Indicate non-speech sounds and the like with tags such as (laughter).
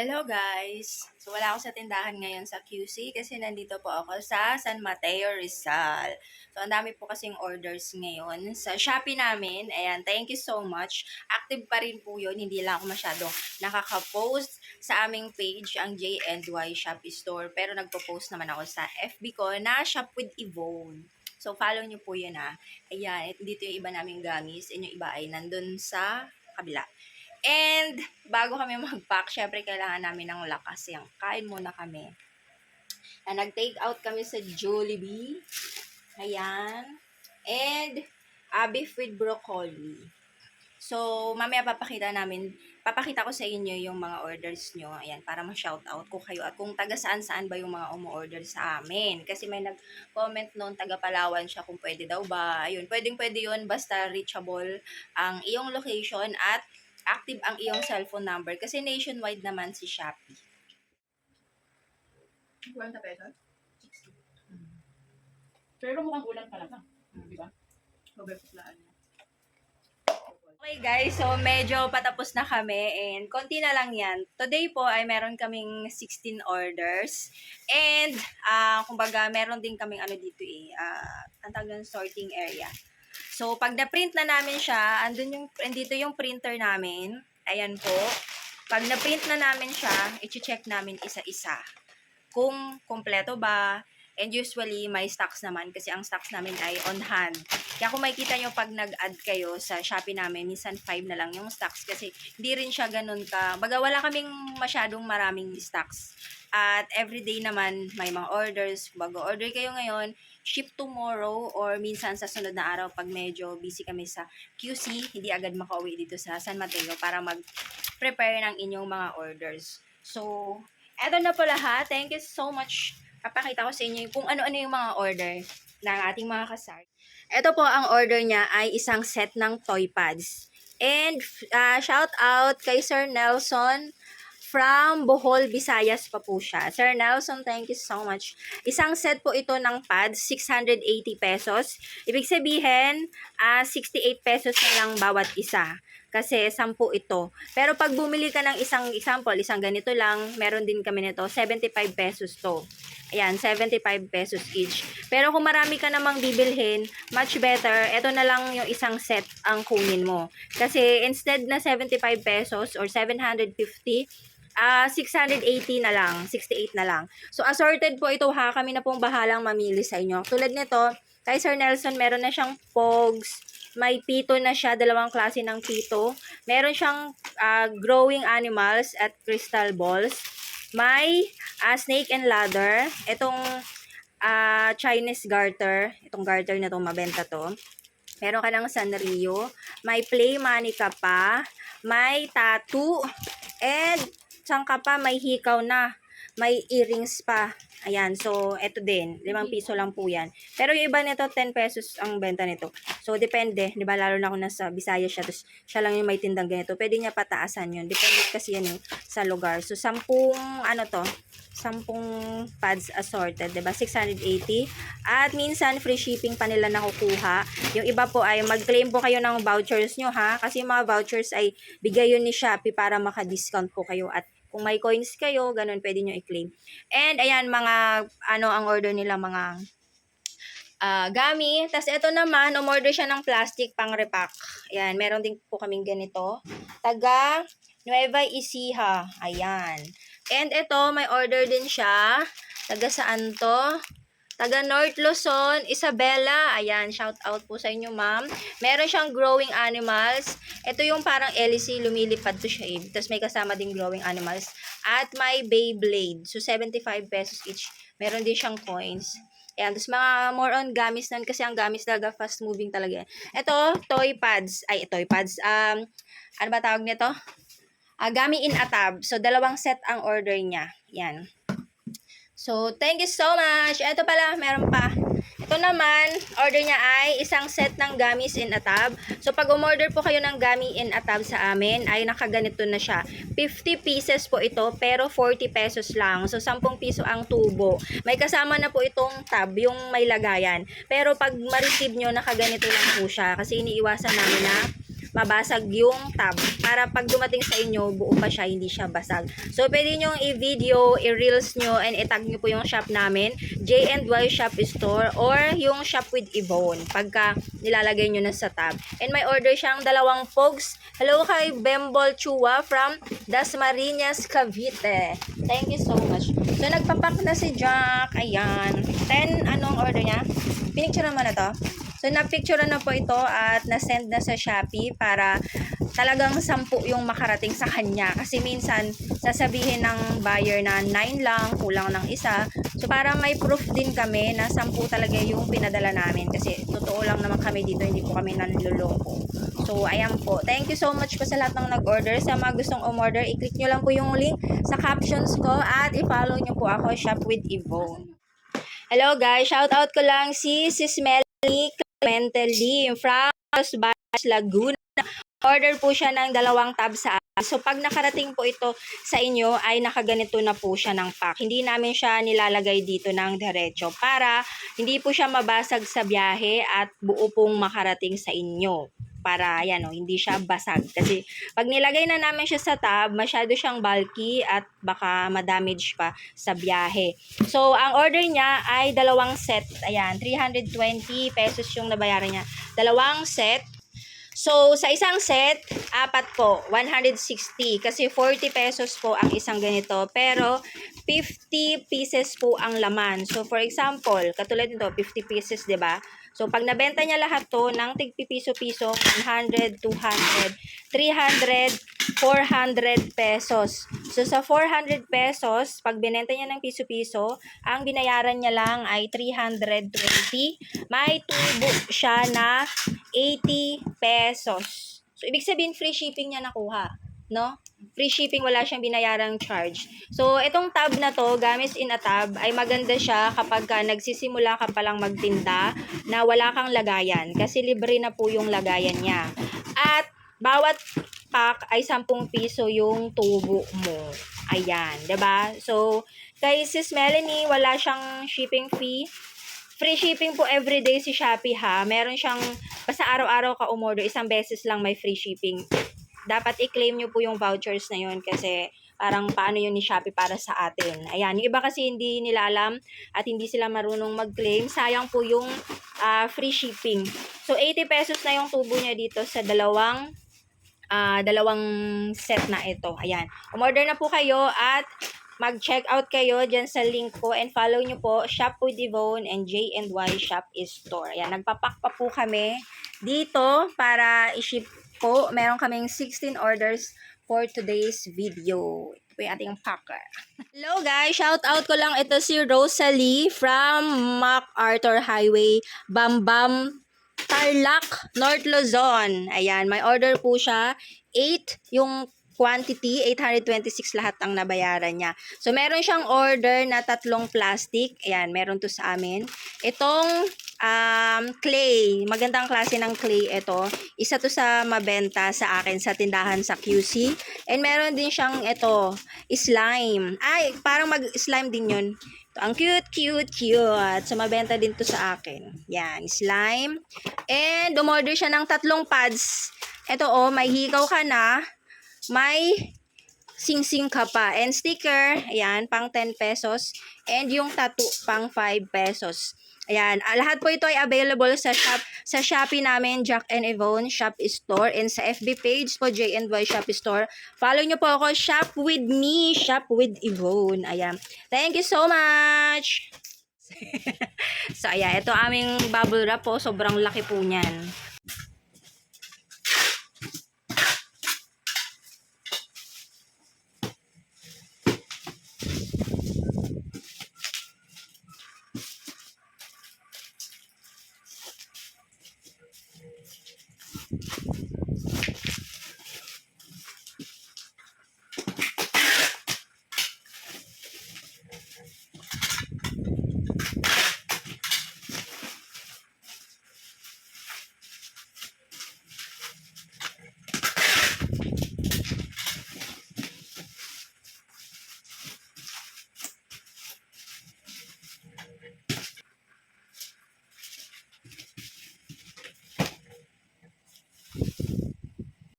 Hello guys! So wala ako sa tindahan ngayon sa QC kasi nandito po ako sa San Mateo, Rizal. So ang dami po kasing orders ngayon sa Shopee namin. Ayan, thank you so much. Active pa rin po yun. Hindi lang ako masyadong nakaka-post sa aming page, ang J&Y Shopee Store. Pero nagpo-post naman ako sa FB ko na Shop with Yvonne. So follow nyo po yun ha. Ayan, dito yung iba naming gamis. And yung iba ay nandun sa kabila. And, bago kami mag-pack, syempre kailangan namin ng lakas. Yan, kain muna kami. Na nag-take out kami sa Jollibee. Ayan. And, uh, beef with broccoli. So, mamaya papakita namin, papakita ko sa inyo yung mga orders nyo. Ayan, para ma-shout out ko kayo. At kung taga saan-saan ba yung mga umu-order sa amin. Kasi may nag-comment noon, taga Palawan siya kung pwede daw ba. Ayun, pwedeng pwede yun, basta reachable ang iyong location at active ang iyong cellphone number kasi nationwide naman si Shopee. 40 pesos? 60. Pero mukhang ulan pa lang, ah. di ba? Overflaan niya. Okay guys, so medyo patapos na kami and konti na lang yan. Today po ay meron kaming 16 orders and ah kumbaga meron din kaming ano dito eh, uh, ang sorting area. So pag na-print na namin siya, andun yung, andito yung printer namin. Ayan po. Pag na-print na namin siya, i-check namin isa-isa. Kung kompleto ba, And usually, may stocks naman kasi ang stocks namin ay on hand. Kaya kung makikita nyo pag nag-add kayo sa Shopee namin, minsan 5 na lang yung stocks kasi hindi rin siya ganun ka. Baga wala kaming masyadong maraming stocks. At everyday naman may mga orders. Bago order kayo ngayon, ship tomorrow or minsan sa sunod na araw pag medyo busy kami sa QC, hindi agad makauwi dito sa San Mateo para mag-prepare ng inyong mga orders. So, eto na po lahat. Thank you so much papakita ko sa inyo kung ano-ano yung mga order ng ating mga kasar. Ito po ang order niya ay isang set ng toy pads. And uh, shout out kay Sir Nelson from Bohol, Visayas pa po siya. Sir Nelson, thank you so much. Isang set po ito ng pads, 680 pesos. Ibig sabihin, uh, 68 pesos na lang bawat isa kasi 10 ito. Pero pag bumili ka ng isang example, isang ganito lang, meron din kami nito, 75 pesos to. Ayan, 75 pesos each. Pero kung marami ka namang bibilhin, much better, ito na lang yung isang set ang kunin mo. Kasi instead na 75 pesos or 750, uh, 680 na lang, 68 na lang. So, assorted po ito ha, kami na pong bahalang mamili sa inyo. Tulad nito, kay Sir Nelson, meron na siyang pogs, may pito na siya, dalawang klase ng pito. Meron siyang uh, growing animals at crystal balls. May uh, snake and ladder. Itong uh, Chinese garter. Itong garter na to mabenta to. Meron ka ng Sanrio. May play money ka pa. May tattoo. And saan ka pa, may hikaw na. May earrings pa. Ayan, so, eto din. 5 piso lang po yan. Pero yung iba nito, 10 pesos ang benta nito. So, depende. Di ba, lalo na kung nasa Bisaya siya, tapos siya lang yung may tindang ganito. Pwede niya pataasan yun. Depende kasi yan yung sa lugar. So, 10, ano to, 10 pads assorted, 'di ba? 680. At minsan free shipping pa nila nakukuha. Yung iba po ay mag-claim po kayo ng vouchers nyo ha kasi yung mga vouchers ay bigay yun ni Shopee para maka-discount po kayo at kung may coins kayo, ganun pwede nyo i-claim. And ayan, mga, ano ang order nila, mga uh, gamit. Tapos ito naman, umorder siya ng plastic pang repack. Ayan, meron din po kaming ganito. Taga Nueva Ecija. Ayan. And ito, may order din siya. Taga saan to? Taga North Luzon, Isabella. Ayan, shout out po sa inyo, ma'am. Meron siyang growing animals. Ito yung parang LEC, lumilipad to siya eh. Tapos may kasama ding growing animals. At may Beyblade. So, 75 pesos each. Meron din siyang coins. Ayan, tapos mga more on gamis nan kasi ang gamis talaga fast moving talaga. Ito, toy pads. Ay, toy pads. Um, ano ba tawag nito? Uh, gami in a tab. So, dalawang set ang order niya. Yan. So, thank you so much. Ito pala, meron pa. Ito naman, order niya ay isang set ng gummies in a tub. So, pag umorder po kayo ng gummy in a tub sa amin, ay nakaganito na siya. 50 pieces po ito, pero 40 pesos lang. So, 10 piso ang tubo. May kasama na po itong tub, yung may lagayan. Pero pag ma-receive nyo, nakaganito lang po siya. Kasi iniiwasan namin na mabasag yung tab. Para pag dumating sa inyo, buo pa siya, hindi siya basag. So, pwede nyo i-video, i-reels nyo, and itag nyo po yung shop namin, J&Y Shop Store, or yung Shop with Yvonne, pagka nilalagay nyo na sa tab. And may order siyang dalawang pogs. Hello kay Bembol Chua from Dasmariñas, Cavite. Thank you so much. So, nagpapak na si Jack. Ayan. 10, anong order niya? Pinicture naman na to. So, na-picture na po ito at na-send na sa Shopee para talagang sampu yung makarating sa kanya. Kasi minsan, sasabihin ng buyer na 9 lang, kulang ng isa. So, para may proof din kami na sampu talaga yung pinadala namin. Kasi, totoo lang naman kami dito, hindi po kami nanluloko. So, ayan po. Thank you so much po sa lahat ng nag-order. Sa mga gustong umorder, i-click nyo lang po yung link sa captions ko at i-follow nyo po ako, Shop with Yvonne. Hello guys, shout out ko lang si Sis Melanie Lim from Baños, Laguna. Order po siya ng dalawang tab sa akin. So pag nakarating po ito sa inyo ay nakaganito na po siya ng pack. Hindi namin siya nilalagay dito ng diretso para hindi po siya mabasag sa biyahe at buo pong makarating sa inyo para yan o, hindi siya basag. Kasi pag nilagay na namin siya sa tab, masyado siyang bulky at baka ma-damage pa sa biyahe. So, ang order niya ay dalawang set. Ayan, 320 pesos yung nabayaran niya. Dalawang set. So, sa isang set, apat po, 160. Kasi 40 pesos po ang isang ganito. Pero, 50 pieces po ang laman. So, for example, katulad nito, 50 pieces, ba? So, pag nabenta niya lahat to ng tigpipiso-piso, 100, 200, 300, 400 pesos. So, sa 400 pesos, pag binenta niya ng piso-piso, ang binayaran niya lang ay 320. May tubo siya na 80 pesos. So, ibig sabihin, free shipping niya nakuha. No? Free shipping, wala siyang binayarang charge. So, itong tab na to, Gamis in a tab, ay maganda siya kapag ka nagsisimula ka palang magtinda na wala kang lagayan. Kasi libre na po yung lagayan niya. At, bawat pack ay 10 piso yung tubo mo. Ayan, ba? So, kay Sis Melanie, wala siyang shipping fee. Free shipping po everyday si Shopee ha. Meron siyang, basta araw-araw ka umorder, isang beses lang may free shipping. Dapat i-claim nyo po yung vouchers na yun kasi parang paano yun ni Shopee para sa atin. Ayan, yung iba kasi hindi nila alam at hindi sila marunong mag-claim. Sayang po yung ah, free shipping. So, 80 pesos na yung tubo niya dito sa dalawang ah, dalawang set na ito. Ayan. Umorder na po kayo at mag-check out kayo dyan sa link ko and follow nyo po Shop with Yvonne and J&Y Shop is Store. Ayan, nagpapak pa po kami dito para i-ship po. Meron kaming 16 orders for today's video. Ito po yung ating packer. Hello guys! Shout out ko lang ito si Rosalie from MacArthur Highway, Bambam, Tarlac, North Luzon. Ayan, may order po siya. 8 yung quantity, 826 lahat ang nabayaran niya. So, meron siyang order na tatlong plastic. Ayan, meron to sa amin. Itong um, clay, magandang klase ng clay ito. Isa to sa mabenta sa akin sa tindahan sa QC. And meron din siyang ito, slime. Ay, parang mag-slime din yun. Ito, ang cute, cute, cute. So, mabenta din to sa akin. Yan, slime. And, umorder siya ng tatlong pads. Ito, oh, may hikaw ka na. May sing-sing ka pa. And sticker, ayan, pang 10 pesos. And yung tattoo, pang 5 pesos. Ayan, ah, lahat po ito ay available sa shop sa Shopee namin, Jack and Yvonne Shop Store and sa FB page po J&Y Shop Store. Follow nyo po ako, Shop with me, Shop with Yvonne. Ayan. Thank you so much. (laughs) so ayan, ito aming bubble wrap po, sobrang laki po niyan.